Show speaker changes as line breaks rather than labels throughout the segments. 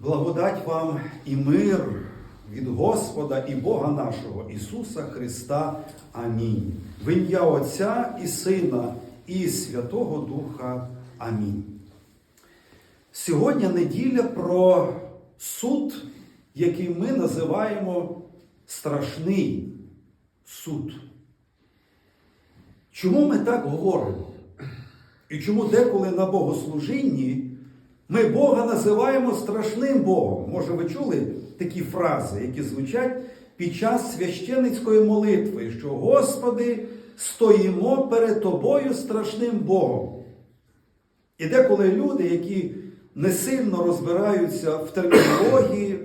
Благодать вам і мир від Господа і Бога нашого Ісуса Христа. Амінь. В ім'я Отця і Сина і Святого Духа. Амінь. Сьогодні неділя про суд, який ми називаємо страшний суд. Чому ми так говоримо? І чому деколи на богослужінні ми Бога називаємо страшним Богом? Може, ви чули такі фрази, які звучать під час священицької молитви, що Господи, стоїмо перед Тобою страшним Богом. І деколи люди, які не сильно розбираються в термінології,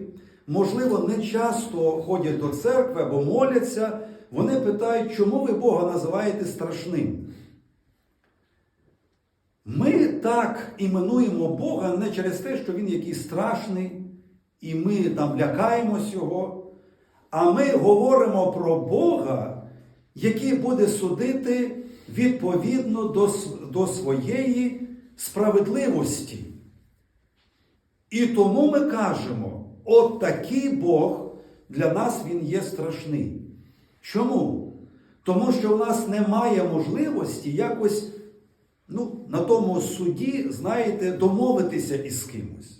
можливо, не часто ходять до церкви або моляться, вони питають, чому ви Бога називаєте страшним? Ми так іменуємо Бога не через те, що Він якийсь страшний, і ми там лякаємось Його, а ми говоримо про Бога, який буде судити відповідно до, до своєї справедливості. І тому ми кажемо, от такий Бог для нас він є страшний. Чому? Тому що в нас немає можливості якось ну, на тому суді, знаєте, домовитися із кимось.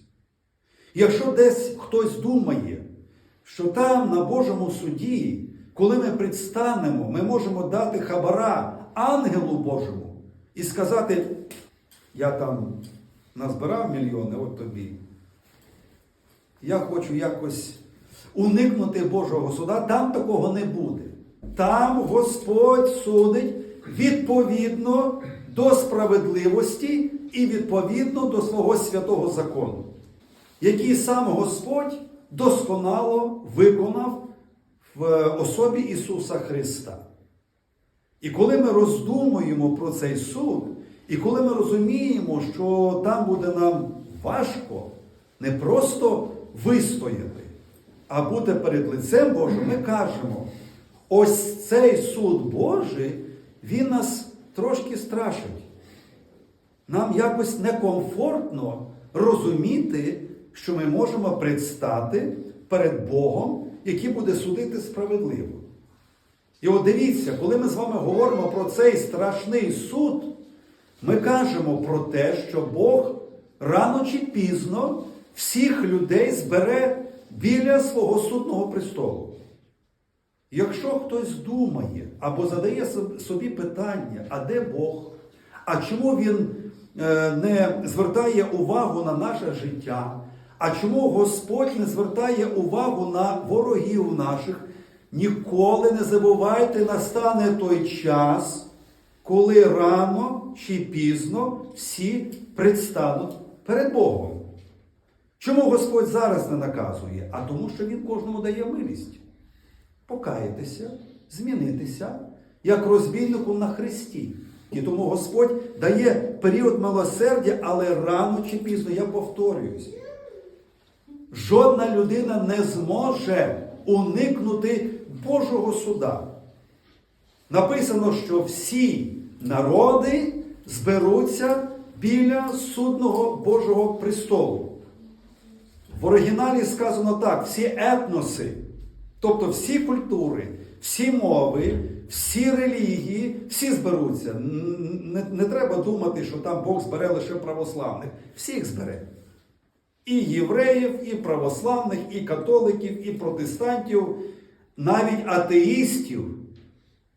Якщо десь хтось думає, що там на Божому суді, коли ми предстанемо, ми можемо дати хабара ангелу Божому і сказати, я там назбирав мільйони, от тобі. Я хочу якось уникнути Божого суда, там такого не буде. Там Господь судить відповідно до справедливості і відповідно до свого святого закону, який сам Господь досконало виконав в особі Ісуса Христа. І коли ми роздумуємо про цей суд, і коли ми розуміємо, що там буде нам важко не просто вистояти, а бути перед лицем Божим, ми кажемо, ось цей суд Божий, він нас трошки страшить. Нам якось некомфортно розуміти, що ми можемо предстати перед Богом, який буде судити справедливо. І от дивіться, коли ми з вами говоримо про цей страшний суд, ми кажемо про те, що Бог рано чи пізно всіх людей збере біля свого судного престолу. Якщо хтось думає або задає собі питання, а де Бог, а чому він е, не звертає увагу на наше життя, а чому Господь не звертає увагу на ворогів наших, ніколи не забувайте, настане той час, коли рано чи пізно всі предстануть перед Богом. Чому Господь зараз не наказує? А тому, що Він кожному дає милість покаятися, змінитися, як розбійнику на Христі. І тому Господь дає період милосердя, але рано чи пізно, я повторююсь, жодна людина не зможе уникнути Божого суда. Написано, що всі народи зберуться біля судного Божого престолу. В оригіналі сказано так: всі етноси, тобто всі культури, всі мови, всі релігії, всі зберуться. Не, не треба думати, що там Бог збере лише православних. Всіх збере. І євреїв, і православних, і католиків, і протестантів, навіть атеїстів.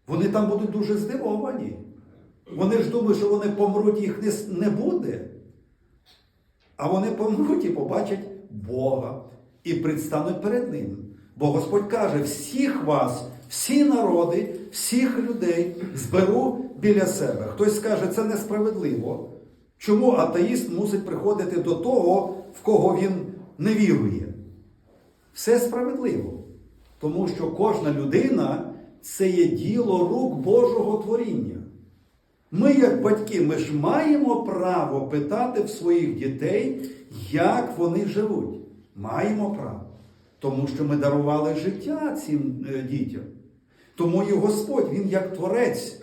Вони там будуть дуже здивовані. Вони ж думають, що вони помруть, їх не, не буде. А вони помруть і побачать Бога і предстануть перед Ним. Бо Господь каже: всіх вас, всі народи, всіх людей зберу біля себе. Хтось скаже, це несправедливо. Чому атеїст мусить приходити до того, в кого він не вірує? Все справедливо. Тому що кожна людина це є діло рук Божого творіння. Ми, як батьки, ми ж маємо право питати в своїх дітей, як вони живуть. Маємо право. Тому що ми дарували життя цим е, дітям. Тому і Господь, Він як творець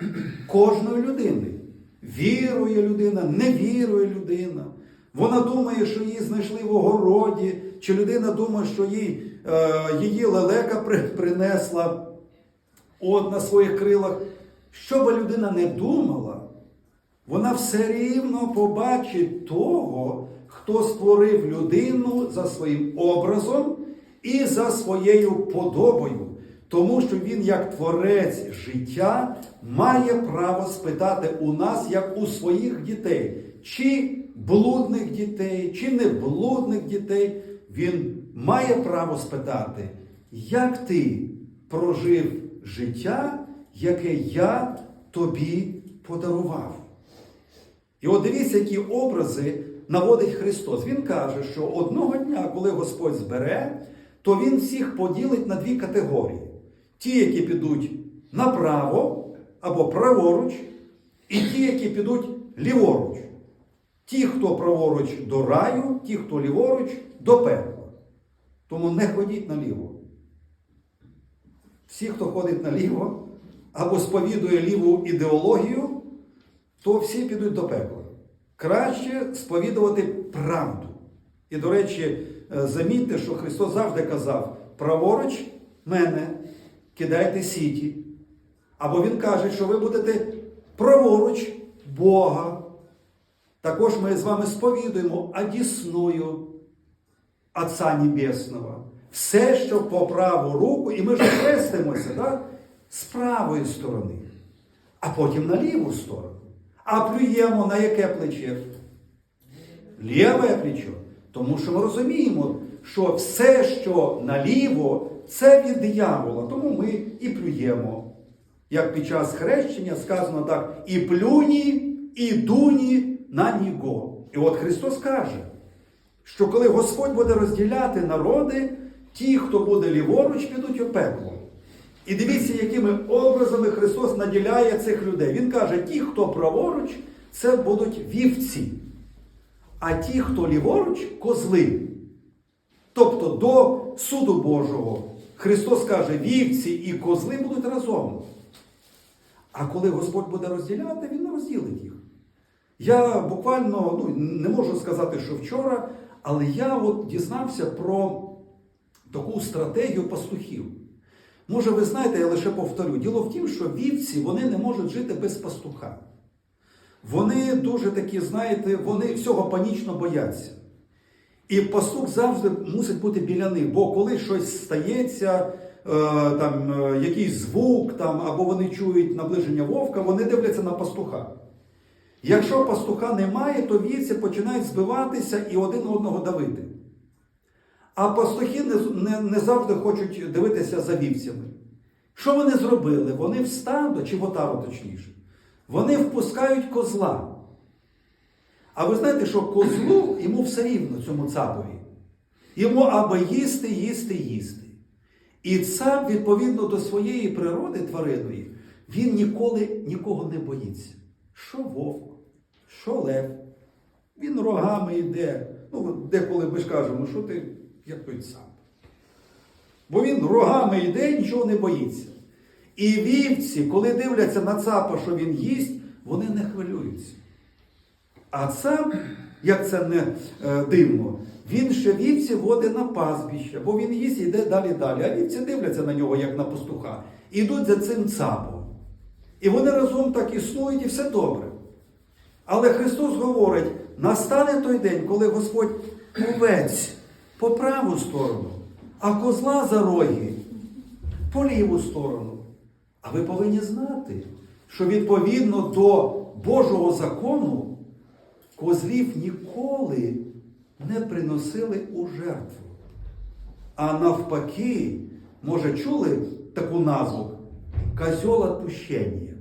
кожної людини. Вірує людина, не вірує людина. Вона думає, що її знайшли в огороді чи людина думає, що їй, е, її лелека принесла от на своїх крилах. Що би людина не думала, вона все рівно побачить того, хто створив людину за своїм образом і за своєю подобою. Тому що він, як творець життя, має право спитати у нас, як у своїх дітей, чи блудних дітей, чи не блудних дітей. Він має право спитати, як ти прожив життя, яке я тобі подарував. І от дивіться, які образи наводить Христос. Він каже, що одного дня, коли Господь збере, то Він всіх поділить на дві категорії: ті, які підуть направо або праворуч, і ті, які підуть ліворуч. Ті, хто праворуч до раю, ті, хто ліворуч до пекла. Тому не ходіть наліво. Всі, хто ходить наліво або сповідує ліву ідеологію, то всі підуть до пекла. Краще сповідувати правду. І, до речі, замітьте, що Христос завжди казав: праворуч мене кидайте сіті. Або Він каже, що ви будете праворуч Бога. Також ми з вами сповідуємо одісною Отця Небесного. Все, що по праву руку, і ми ж хрестимося так? з правої сторони, а потім на ліву сторону. А плюємо на яке плече? Ліве плечо. Тому що ми розуміємо, що все, що наліво, це від диявола. Тому ми і плюємо. Як під час хрещення сказано так: і плюні, і дуні на нього. І от Христос каже, що коли Господь буде розділяти народи, ті, хто буде ліворуч, підуть у пекло. І дивіться, якими образами Христос наділяє цих людей. Він каже, ті, хто праворуч, це будуть вівці. А ті, хто ліворуч, козли. Тобто до суду Божого Христос каже, вівці і козли будуть разом. А коли Господь буде розділяти, Він розділить їх. Я буквально ну, не можу сказати, що вчора, але я от дізнався про таку стратегію пастухів. Може, ви знаєте, я лише повторю. Діло в тім, що вівці вони не можуть жити без пастуха. Вони дуже такі, знаєте, вони всього панічно бояться. І пастух завжди мусить бути біля них, бо коли щось стається, е, там, е, якийсь звук, там, або вони чують наближення вовка, вони дивляться на пастуха. Якщо пастуха немає, то вівці починають збиватися і один одного давити. А пастухи не, не, не завжди хочуть дивитися за вівцями. Що вони зробили? Вони в стадо, чи в отару точніше, вони впускають козла. А ви знаєте, що козлу йому все рівно цьому цапові. Йому аби їсти, їсти, їсти. І цап, відповідно до своєї природи тваринної, він ніколи нікого не боїться. Що вовк, що лев, він рогами йде. Ну, деколи ми ж кажемо, що ти як той цап. Бо він рогами йде нічого не боїться. І вівці, коли дивляться на цапа, що він їсть, вони не хвилюються. А цап, як це не е, дивно, він ще вівці водить на пастбище, бо він їсть і йде далі далі. А вівці дивляться на нього, як на пастуха, і йдуть за цим цапом. І вони разом так існують, і все добре. Але Христос говорить: настане той день, коли Господь овець по праву сторону, а козла за роги по ліву сторону. А ви повинні знати, що відповідно до Божого закону козлів ніколи не приносили у жертву. А навпаки, може, чули таку назву козьол отпущення.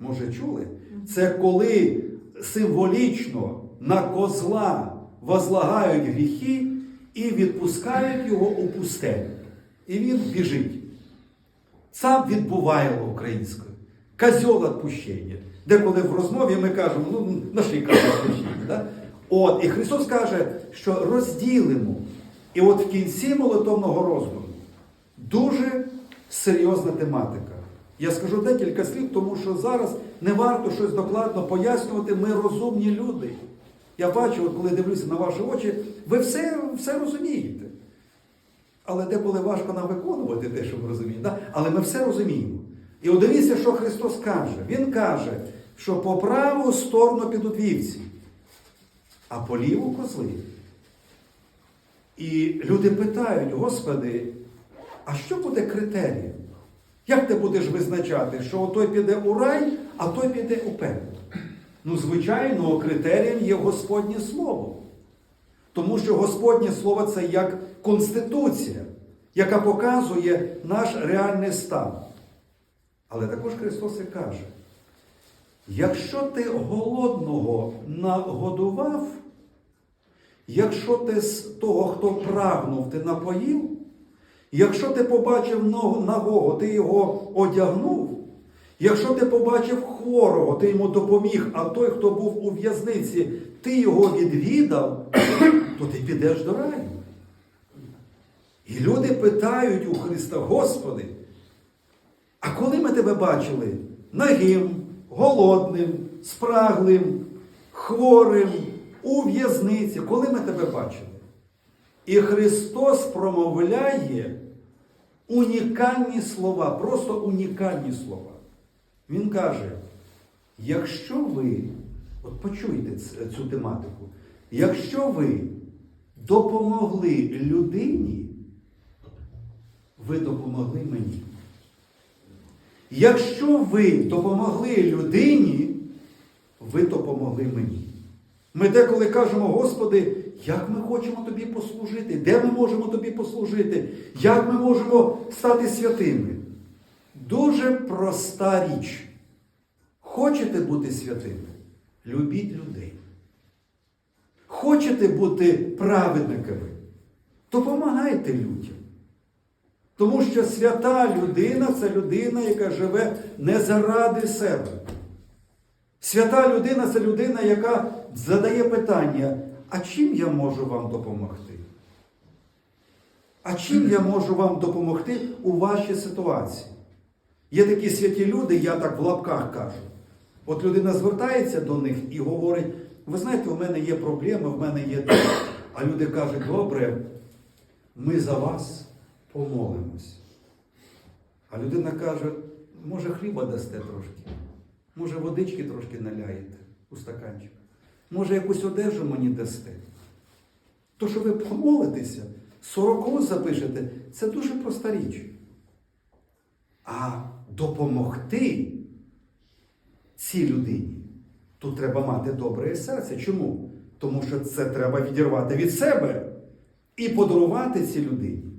Може, чули? Це коли символічно на козла возлагають гріхи і відпускають його у пустелю. І він біжить. Цап відбуває українською. Козьол відпущення. Деколи в розмові ми кажемо, ну, наші відпущення. Да? От, і Христос каже, що розділимо. І от в кінці молитовного роздуму дуже серйозна тематика. Я скажу декілька слів, тому що зараз не варто щось докладно пояснювати. Ми розумні люди. Я бачу, от коли дивлюся на ваші очі, ви все, все розумієте. Але деколи важко нам виконувати те, що ми розуміємо. Да? Але ми все розуміємо. І от дивіться, що Христос каже. Він каже, що по праву сторону підуть вівці, а по ліву козли. І люди питають, Господи, а що буде критерієм? Як ти будеш визначати, що той піде у рай, а той піде у пекло? Ну, звичайно, критерієм є Господнє Слово. Тому що Господнє Слово це як конституція, яка показує наш реальний стан. Але також Христос і каже: якщо ти голодного нагодував, якщо ти з того, хто прагнув, ти напоїв, якщо ти побачив нагого, ти його одягнув, якщо ти побачив хворого, ти йому допоміг, а той, хто був у в'язниці, ти його відвідав, то ти підеш до раю. І люди питають у Христа, Господи, а коли ми тебе бачили нагим, голодним, спраглим, хворим, у в'язниці, коли ми тебе бачили? І Христос промовляє унікальні слова, просто унікальні слова. Він каже: якщо ви, от почуйте цю тематику, якщо ви допомогли людині, ви допомогли мені. Якщо ви допомогли людині, ви допомогли мені. Ми деколи кажемо, Господи, як ми хочемо тобі послужити, де ми можемо тобі послужити, як ми можемо стати святими. Дуже проста річ. Хочете бути святими? Любіть людей. Хочете бути праведниками? Допомагайте людям. Тому що свята людина це людина, яка живе не заради себе. Свята людина це людина, яка задає питання, а чим я можу вам допомогти? А чим я можу вам допомогти у вашій ситуації? Є такі святі люди, я так в лапках кажу. От людина звертається до них і говорить: ви знаєте, у мене є проблеми, в мене є. А люди кажуть, добре, ми за вас помолимось. А людина каже, може хліба дасте трошки, може водички трошки наляєте у стаканчик, може якусь одежу мені дасте. То, що ви помолитеся, сорокову запишете, це дуже проста річ. А допомогти цій людині, тут треба мати добре серце. Чому? Тому що це треба відірвати від себе і подарувати цій людині.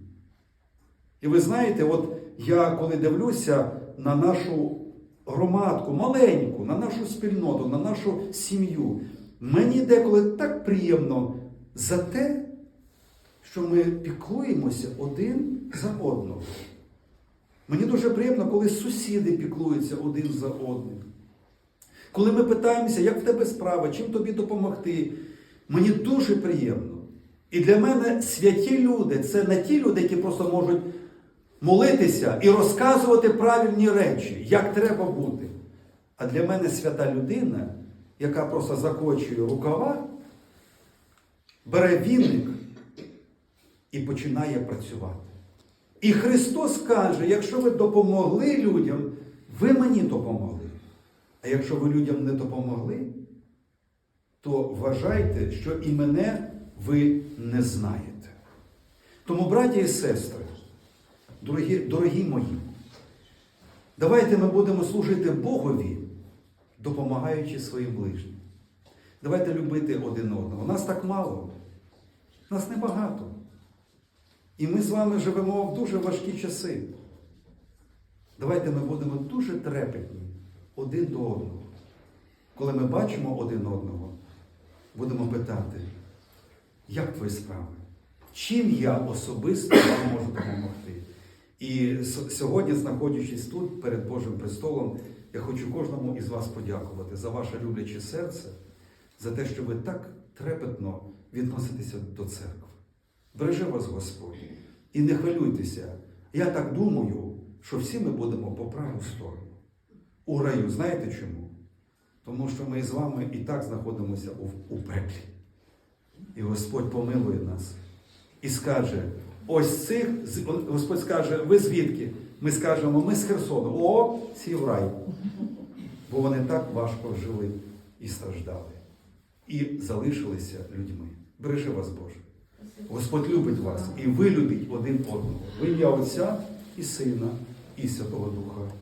І ви знаєте, от я коли дивлюся на нашу громадку, маленьку, на нашу спільноту, на нашу сім'ю, мені деколи так приємно за те, що ми піклуємося один за одного. Мені дуже приємно, коли сусіди піклуються один за одним. Коли ми питаємося, як в тебе справа, чим тобі допомогти, мені дуже приємно. І для мене святі люди це не ті люди, які просто можуть молитися і розказувати правильні речі, як треба бути. А для мене свята людина, яка просто закочує рукава, бере віник і починає працювати. І Христос каже: якщо ви допомогли людям, ви мені допомогли. А якщо ви людям не допомогли, то вважайте, що і мене ви не знаєте. Тому, браті і сестри, дорогі, дорогі мої, давайте ми будемо служити Богові, допомагаючи своїм ближнім. Давайте любити один одного. Нас так мало, нас небагато. І ми з вами живемо в дуже важкі часи. Давайте ми будемо дуже трепетні один до одного. Коли ми бачимо один одного, будемо питати, як твої справи? Чим я особисто вам можу допомогти? І сьогодні, знаходячись тут, перед Божим престолом, я хочу кожному із вас подякувати за ваше любляче серце, за те, що ви так трепетно відноситеся до церкви. Бережи вас Господь. І не хвилюйтеся. Я так думаю, що всі ми будемо по праву сторону. У раю, знаєте чому? Тому що ми з вами і так знаходимося у, у пеклі. І Господь помилує нас і скаже: ось цих, Господь скаже, ви звідки? Ми скажемо, ми з Херсону. О, ці в рай. Бо вони так важко жили і страждали. І залишилися людьми. Бережи вас, Боже. Господь любить вас, і ви любіть один одного. В ім'я Отця і Сина, і Святого Духа.